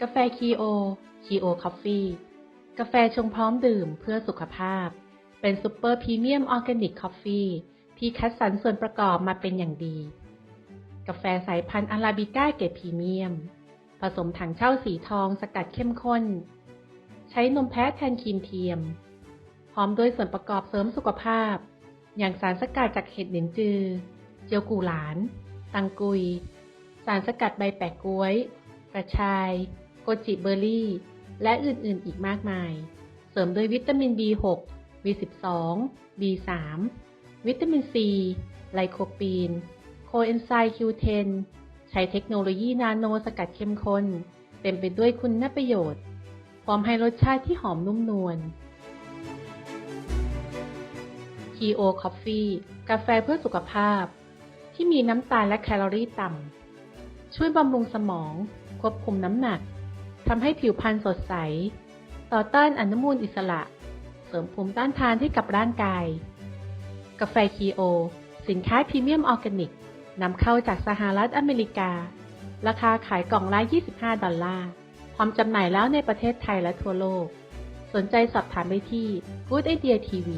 กาแฟคีโอ คีโอคอฟฟี่ กาแฟชงพร้อมดื่มเพื่อสุขภาพ เป็นซูเปอร์พรีเมียมออร์แกนิกคอฟฟี่ที่คัดสรรส่วนประกอบมาเป็นอย่างดี กาแฟสายพันธุ์อาราบิก้าเกรดพรีเมียม ผสมถังเช่าสีทองสกัดเข้มข้น ใช้นมแพะแทนครีมเทียม พร้อมด้วยส่วนประกอบเสริมสุขภาพ อย่างสารสกัดจากเห็ดเหลินจือ เจียวกูหลาน ตังกุย สารสกัดใบแปะก๊วย กระชาย กจิเบอร์รี่ และอื่นๆ อีกมากมาย เสริมด้วยวิตามิน B6 B12 B3 วิตามิน C ไลโคปีน โคเอนไซม์ Q10 ใช้เทคโนโลยีนาโนสกัดเข้มข้น เต็มไปด้วยคุณประโยชน์ พร้อมให้รสชาติที่หอมนุ่มนวล Keo Coffee กาแฟเพื่อสุขภาพ ที่มีน้ำตาลและแคลอรี่ต่ำ ช่วยบำรุงสมอง ควบคุมน้ำหนัก ทำให้ผิวพรรณสดใส ต่อต้านอนุมูลอิสระ เสริมภูมิต้านทานให้กับร่างกาย กาแฟคีโอ สินค้าพรีเมียมออร์แกนิกนำเข้าจากสหรัฐอเมริกา ราคาขายกล่องละ 25 ดอลลาร์ พร้อมจำหน่ายแล้วในประเทศไทยและทั่วโลก สนใจสอบถามได้ที่ Good Idea TV